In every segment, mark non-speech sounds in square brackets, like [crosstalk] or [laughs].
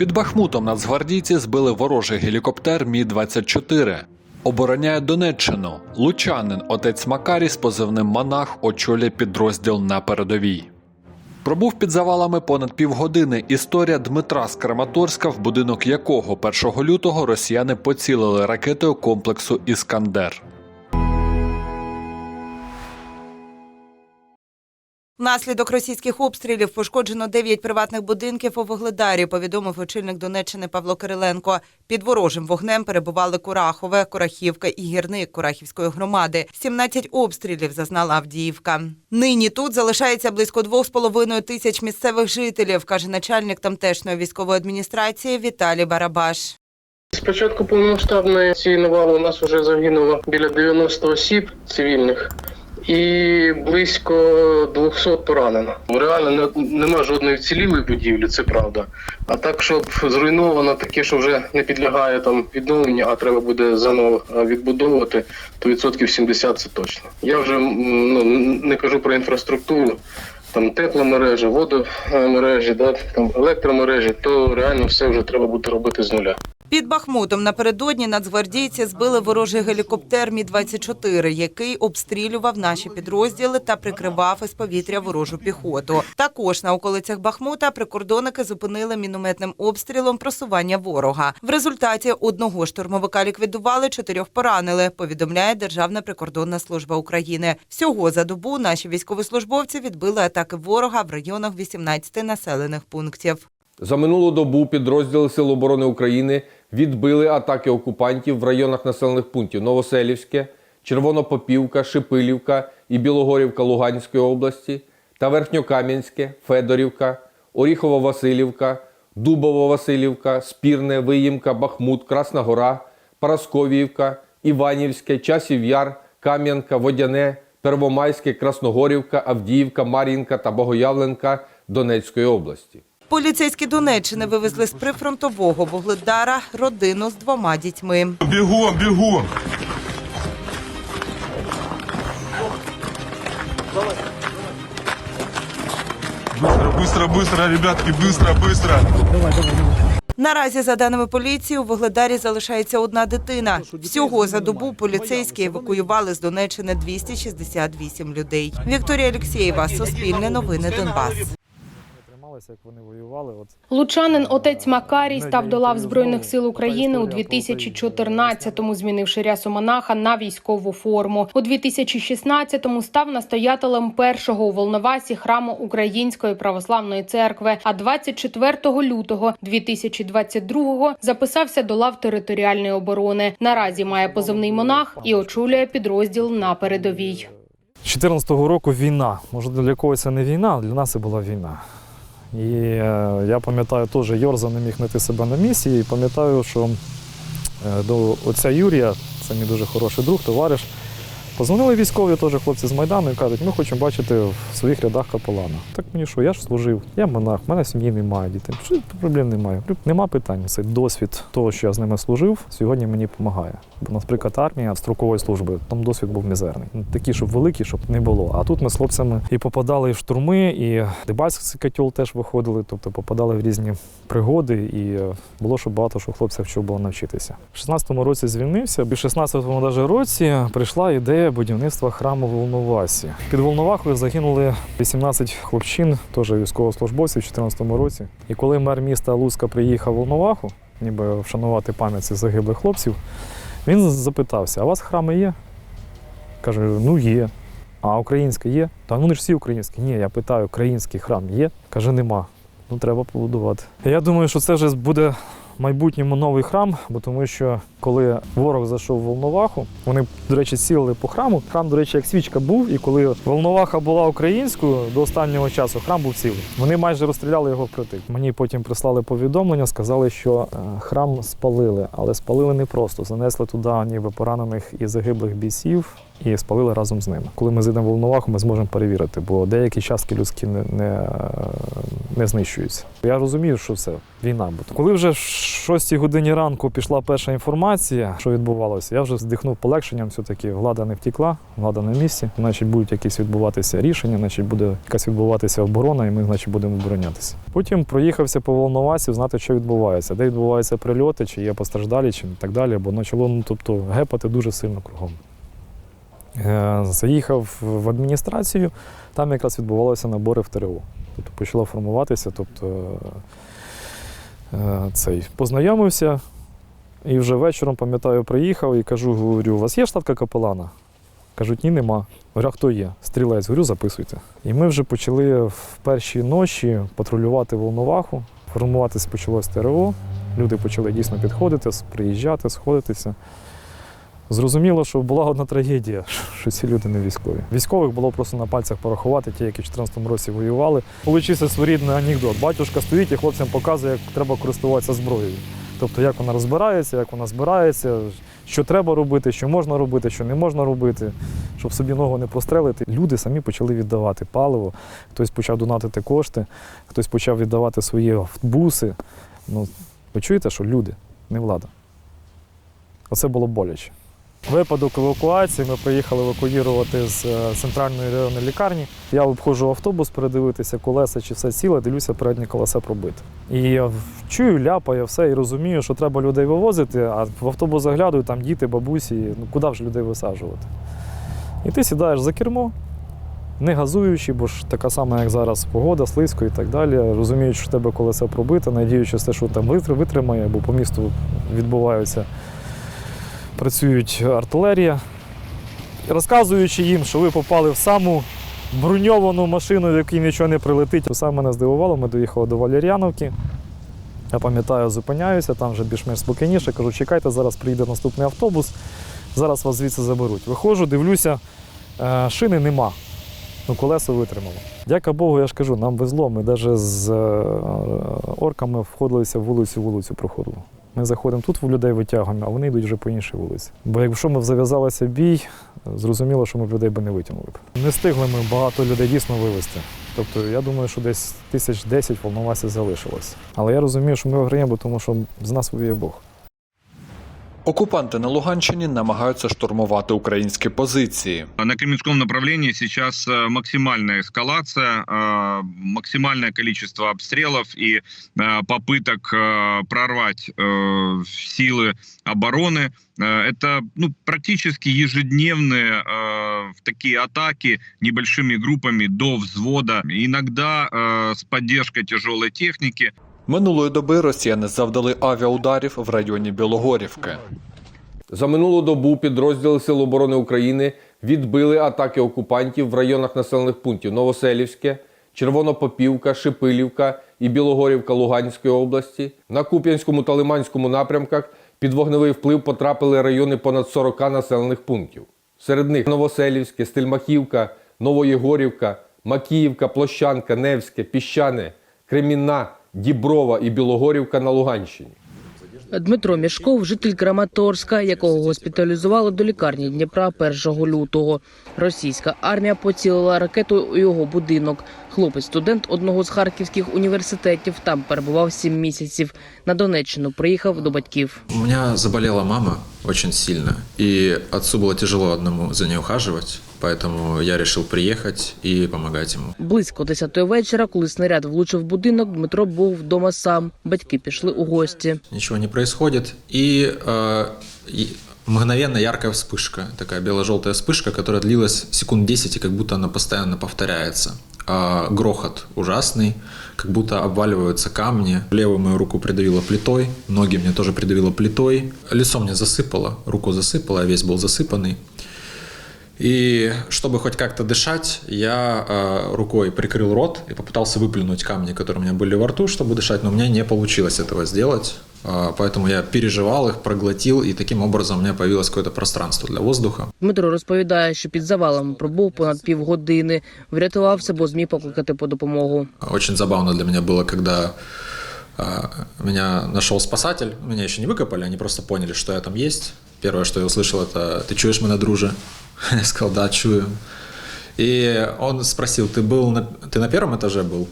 Під Бахмутом нацгвардійці збили ворожий гелікоптер Мі-24. Обороняє Донеччину. Лучанин отець Макарій з позивним Монах очолює підрозділ на передовій. Пробув під завалами понад півгодини. Історія Дмитра з Краматорська, в будинок якого 1 лютого росіяни поцілили ракетою комплексу Іскандер. Внаслідок російських обстрілів пошкоджено 9 приватних будинків у Вогледарі, повідомив очільник Донеччини Павло Кириленко. Під ворожим вогнем перебували Курахове, Курахівка і гірник Курахівської громади. 17 обстрілів зазнала Авдіївка. Нині тут залишається близько 2,5 тисяч місцевих жителів, каже начальник тамтешньої військової адміністрації Віталій Барабаш. З початку повномасштабної цієї навали у нас вже загинуло біля 90 осіб цивільних і близько 200 поранено. Реально не, нема жодної вцілілої будівлі, це правда. А так, щоб зруйновано таке, що вже не підлягає там відновленню, а треба буде заново відбудовувати, то відсотків 70 це точно. Я вже ну, не кажу про інфраструктуру. Там тепломережі, водомережі, да, там електромережі, то реально все вже треба буде робити з нуля. Під Бахмутом напередодні нацгвардійці збили ворожий гелікоптер Мі-24, який обстрілював наші підрозділи та прикривав із повітря ворожу піхоту. Також на околицях Бахмута прикордонники зупинили мінометним обстрілом просування ворога. В результаті одного штурмовика ліквідували, чотирьох поранили. Повідомляє Державна прикордонна служба України. Всього за добу наші військовослужбовці відбили атаки ворога в районах 18 населених пунктів. За минулу добу підрозділи Сил оборони України відбили атаки окупантів в районах населених пунктів Новоселівське, Червонопопівка, Шипилівка і Білогорівка Луганської області та Верхньокам'янське, Федорівка, Оріхово-Василівка, Дубово-Василівка, Спірне, Виїмка, Бахмут, Красна Гора, Парасковіївка, Іванівське, Часів Яр, Кам'янка, Водяне, Первомайське, Красногорівка, Авдіївка, Мар'їнка та Богоявленка Донецької області. Поліцейські Донеччини вивезли з прифронтового Вугледара родину з двома дітьми. Бегом, бегом! Быстро, быстро, быстро, ребятки, быстро, быстро! Наразі, за даними поліції, у Вугледарі залишається одна дитина. Всього за добу поліцейські евакуювали з Донеччини 268 людей. Вікторія Олексєєва, Суспільне новини Донбас. трималися, як вони воювали. От Лучанин отець Макарій став до лав Збройних сил України у 2014-му, змінивши рясу монаха на військову форму. У 2016-му став настоятелем першого у Волновасі храму Української православної церкви. А 24 лютого 2022-го записався до лав територіальної оборони. Наразі має позивний монах і очолює підрозділ на передовій. 14-го року війна. Може, для когось це не війна, а для нас це була війна. І е, я пам'ятаю, теж Йорза не міг знайти себе на місці. І пам'ятаю, що е, до отця Юрія, це мій дуже хороший друг, товариш. Позвонили військові, теж хлопці з Майдану і кажуть, ми хочемо бачити в своїх рядах капелана. Так мені що, я ж служив, я монах, в мене сім'ї немає, дітей. Проблем немає? Нема питань. Цей досвід того, що я з ними служив, сьогодні мені допомагає. Бо, наприклад, армія строкової служби, там досвід був мізерний. Ну, Такі, щоб великі, щоб не було. А тут ми з хлопцями і попадали в штурми, і Дебальський котел теж виходили, тобто попадали в різні пригоди, і е, було що багато, що хлопців чого було навчитися. В 16-му році звільнився, і в 16-му даже році прийшла ідея будівництва храму Волновасі. Під Волновахою загинули 18 хлопчин, теж військовослужбовців в 14-му році. І коли мер міста Луцька приїхав в Волноваху, ніби вшанувати пам'ять цих загиблих хлопців, він запитався: а у вас храми є? Каже, ну є. А українське є? Та ну вони ж всі українські. Ні, я питаю, український храм є? Каже, нема. Ну треба побудувати. Я думаю, що це вже буде майбутньому новий храм, бо тому що коли ворог зайшов в Волноваху, вони, до речі, сіли по храму. Храм, до речі, як свічка був, і коли Волноваха була українською до останнього часу, храм був цілий. Вони майже розстріляли його впритик. Мені потім прислали повідомлення, сказали, що е, храм спалили, але спалили не просто. Занесли туди ніби поранених і загиблих бійців. І спалили разом з ними. Коли ми зайдемо в ми зможемо перевірити, бо деякі частки людські не, не, не знищуються. Я розумію, що це війна. Бо коли вже в 6 годині ранку пішла перша інформація, що відбувалося, я вже здихнув полегшенням. Все-таки влада не втікла, влада на місці. Значить, будуть якісь відбуватися рішення, значить, буде якась відбуватися оборона, і ми, значить, будемо оборонятися. Потім проїхався по Волновасі, знати, що відбувається, де відбуваються прильоти, чи є постраждалі, чи так далі. Бо почало ну, тобто, гепати дуже сильно кругом. Е, Заїхав в адміністрацію, там якраз відбувалися набори в ТРО. Тобто почало формуватися, тобто е, цей познайомився. І вже вечором, пам'ятаю, приїхав і кажу, говорю, у вас є штатка капелана? Кажуть, ні, нема. Говорю, а хто є? Стрілець, говорю, записуйте. І ми вже почали в перші ночі патрулювати Волноваху. Формуватися почалось ТРО. Люди почали дійсно підходити, приїжджати, сходитися. Зрозуміло, що була одна трагедія, [laughs] що ці люди не військові. Військових було просто на пальцях порахувати, ті, які в 2014 році воювали. Получився своєрідний анекдот. Батюшка стоїть і хлопцям показує, як треба користуватися зброєю. Тобто, як вона розбирається, як вона збирається, що треба робити, що можна робити, що не можна робити, щоб собі ногу не прострелити. Люди самі почали віддавати паливо, хтось почав донатити кошти, хтось почав віддавати свої автобуси. Ну, ви чуєте, що люди, не влада. Оце було боляче. Випадок евакуації ми приїхали евакуювати з е, центральної районної лікарні. Я обходжу автобус, передивитися колеса чи все ціле, дивлюся, переднє колесо пробите. І я чую, ляпає все і розумію, що треба людей вивозити, а в автобус заглядаю, там діти, бабусі. Ну куди вже людей висаджувати? І ти сідаєш за кермо, не газуючи, бо ж така сама, як зараз, погода, слизько і так далі. Розуміючи, що в тебе колесо пробите, надіючись, що там витр- витримає, бо по місту відбуваються працюють артилерія, розказуючи їм, що ви попали в саму броньовану машину, в якій нічого не прилетить. Саме мене здивувало, ми доїхали до Валер'яновки. Я пам'ятаю, зупиняюся, там вже більш-менш спокійніше. Кажу, чекайте, зараз приїде наступний автобус, зараз вас звідси заберуть. Виходжу, дивлюся, е, шини нема. Ну, колесо витримало. Дяка Богу, я ж кажу, нам везло. Ми навіть з е, орками входилися в вулицю, вулицю проходили. Ми заходимо тут, в людей витягуємо, а вони йдуть вже по іншій вулиці. Бо якщо ми зав'язалися бій, зрозуміло, що ми б людей би не витягнули. Не встигли ми багато людей дійсно вивезти. Тобто я думаю, що десь тисяч десять волновася залишилось. Але я розумію, що ми виграємо, тому що з нас воює Бог. Окупанти на Луганщині намагаються штурмувати українські позиції. На Кременском направлении сейчас э, максимальная эскалация, э, максимальное количество обстрелов и э, попыток э, прорвать э, силы обороны. Э, Это ну, практически ежедневные э, такие атаки небольшими группами до взвода, иногда э, с поддержкой тяжелой техники. Минулої доби росіяни завдали авіаударів в районі Білогорівки. За минулу добу підрозділи Сил оборони України відбили атаки окупантів в районах населених пунктів Новоселівське, Червонопопівка, Шипилівка і Білогорівка Луганської області. На Куп'янському та Лиманському напрямках під вогневий вплив потрапили райони понад 40 населених пунктів. Серед них Новоселівське, Стельмахівка, Новоєгорівка, Макіївка, Площанка, Невське, Піщане, Кремінна, Діброва і Білогорівка на Луганщині. Дмитро Мішков, житель Краматорська, якого госпіталізували до лікарні Дніпра 1 лютого. Російська армія поцілила ракетою у його будинок. Хлопець, студент одного з харківських університетів, там перебував 7 місяців. На Донеччину приїхав до батьків. У меня заболела мама очень сильно, и отцу было тяжело одному за ней ухаживать, поэтому я решил приехать и помогать ему. Близько 10 вечора, коли снаряд влучив в будинок, Дмитро був вдома сам. Батьки пішли у гості. Ничего не происходит, и, э, и мгновенно яркая вспышка, такая бело-желтая вспышка, которая длилась секунд 10, и как будто она постоянно повторяется. А грохот ужасный, как будто обваливаются камни. Левую мою руку придавило плитой, ноги мне тоже придавило плитой. Лицо мне засыпало, руку засыпало, я весь был засыпанный. И чтобы хоть как-то дышать, я э, рукой прикрыл рот и попытался выплюнуть камни, которые у меня были во рту, чтобы дышать, но у меня не получилось этого сделать. Э, поэтому я переживал их, проглотил, и таким образом у меня появилось какое-то пространство для воздуха. Дмитро розповідає, що під завалом пробув понад півгодини. Врятувався, бо зміг покликати по допомогу. Очень забавно для меня было, когда э, меня нашел спасатель. Меня еще не выкопали, они просто поняли, что я там есть. Первое, что я услышал, это «Ты чуешь меня, друже?» [laughs] Я сказал, да, чую. И он спросил, ты был на, ты на первом этаже был?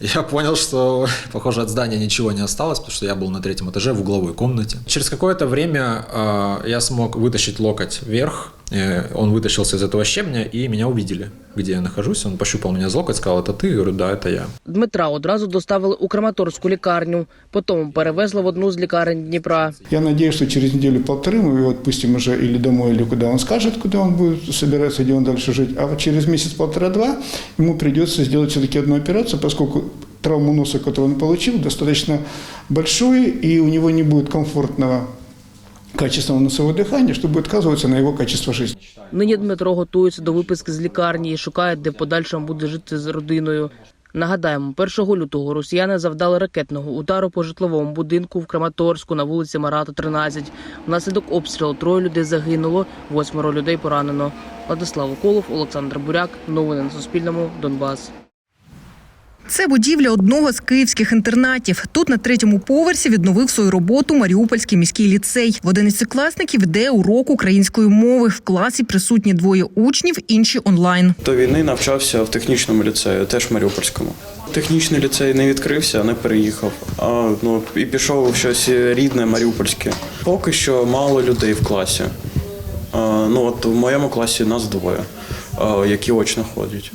Я понял, что, [laughs] похоже, от здания ничего не осталось, потому что я был на третьем этаже в угловой комнате. Через какое-то время э, я смог вытащить локоть вверх. э, он вытащился из этого щебня, и меня увидели, где я нахожусь. Он пощупал меня за локоть, сказал, это ты? Я говорю, да, это я. Дмитра одразу доставили у Краматорську лікарню, потім перевезли в одну з лікарень Дніпра. Я надеюсь, что через неделю-полторы мы его отпустим уже или домой, или куда он скажет, куда он будет собираться, где он дальше жить. А вот через месяц-полтора-два ему придется сделать все-таки одну операцию, поскольку травму носа, которую он получил, достаточно большой, и у него не будет комфортного качественного носового дыхания, что будет отказываться на его качество жизни. Нині Дмитро готується до виписки з лікарні і шукає, де подальшому буде жити з родиною. Нагадаємо, 1 лютого росіяни завдали ракетного удару по житловому будинку в Краматорську на вулиці Марата, 13. Внаслідок обстрілу троє людей загинуло, восьмеро людей поранено. Владислав Уколов, Олександр Буряк. Новини на Суспільному. Донбас. Це будівля одного з київських інтернатів. Тут на третьому поверсі відновив свою роботу Маріупольський міський ліцей. В одинадцятикласників іде урок української мови. В класі присутні двоє учнів, інші онлайн. До війни навчався в технічному ліцеї, теж Маріупольському. Технічний ліцей не відкрився, не переїхав. А ну і пішов щось рідне маріупольське. Поки що мало людей в класі. А, ну от в моєму класі нас двоє, а, які очно ходять.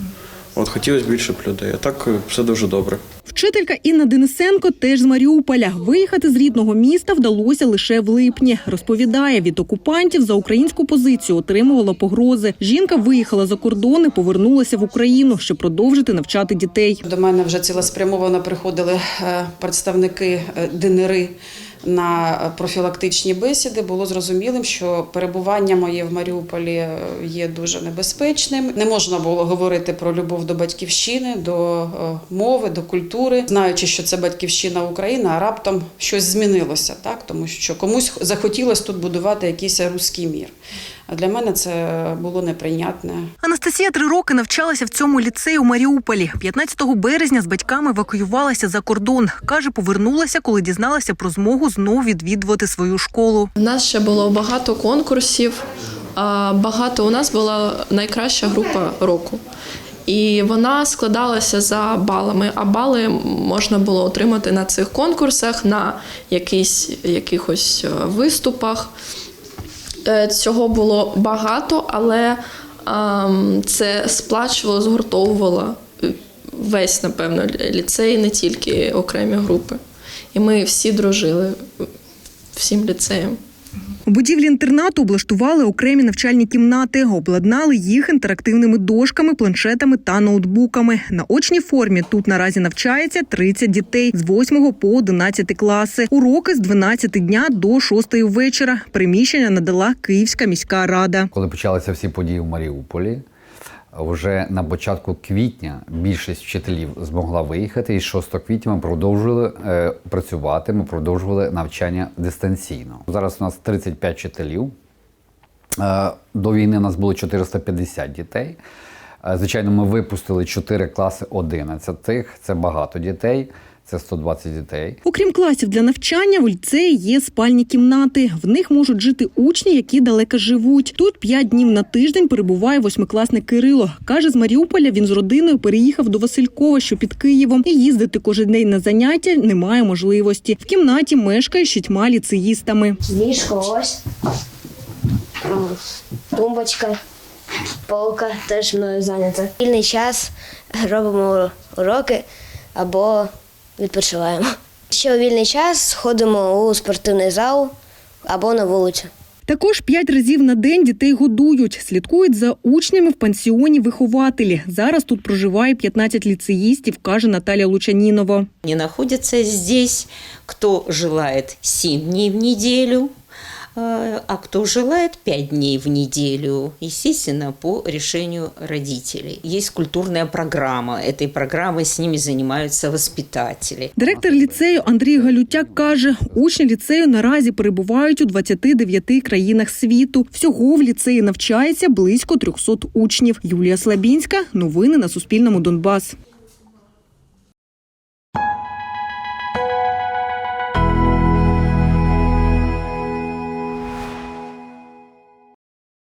От хотілося більше б людей. А так е, все дуже добре. Вчителька Інна Денисенко теж з Маріуполя. Виїхати з рідного міста вдалося лише в липні. Розповідає, від окупантів за українську позицію отримувала погрози. Жінка виїхала за кордон і повернулася в Україну, щоб продовжити навчати дітей. До мене вже цілеспрямовано приходили е, представники е, ДНРи на профілактичні бесіди. Було зрозумілим, що перебування моє в Маріуполі е, є дуже небезпечним. Не можна було говорити про любов до батьківщини, до е, мови, до культури, знаючи, що це батьківщина України, а раптом щось змінилося, так тому що комусь захотілося тут будувати якийсь руський мір. А для мене це було неприйнятне. Анастасія три роки навчалася в цьому ліцеї у Маріуполі. 15 березня з батьками евакуювалася за кордон. Каже, повернулася, коли дізналася про змогу знов відвідувати свою школу. У нас ще було багато конкурсів. Багато у нас була найкраща група року. І вона складалася за балами, а бали можна було отримати на цих конкурсах, на якісь, якихось е, виступах. Е, Цього було багато, але це сплачувало, згуртовувало е, весь, напевно, ліцей, не тільки окремі групи. І ми всі дружили всім ліцеєм. У будівлі інтернату облаштували окремі навчальні кімнати, обладнали їх інтерактивними дошками, планшетами та ноутбуками. На очній формі тут наразі навчається 30 дітей з 8 по 11 класи. Уроки з 12 дня до 6 вечора. Приміщення надала Київська міська рада. Коли почалися всі події в Маріуполі, вже на початку квітня більшість вчителів змогла виїхати, і з 6 квітня ми продовжили е, працювати. Ми продовжували навчання дистанційно. Зараз у нас 35 вчителів. Е, до війни у нас було 450 дітей. Е, Звичайно, ми випустили 4 класи 11. Це багато дітей. Це 120 дітей. Окрім класів для навчання, у ліцеї є спальні кімнати. В них можуть жити учні, які далеко живуть. Тут п'ять днів на тиждень перебуває восьмикласник Кирило. Каже, з Маріуполя він з родиною переїхав до Василькова, що під Києвом, і їздити кожен день на заняття немає можливості. В кімнаті мешкає з шістьма ліцеїстами. Ліжко ось. Тумбочка, полка теж мною зайнята. Вільний час робимо уроки або відпочиваємо. Ще у вільний час ходимо у спортивний зал або на вулицю. Також п'ять разів на день дітей годують, слідкують за учнями в пансіоні вихователі. Зараз тут проживає 15 ліцеїстів, каже Наталя Лучанінова. Не знаходяться здесь, хто желает 7 днів в неделю, э, а кто желает 5 дней в неделю, естественно, по решению родителей. Есть культурная программа. Этой программой с ними занимаются воспитатели. Директор ліцею Андрій Галютяк каже, учні ліцею наразі перебувають у 29 країнах світу. Всього в ліцеї навчається близько 300 учнів. Юлія Слабінська. Новини на Суспільному. Донбас.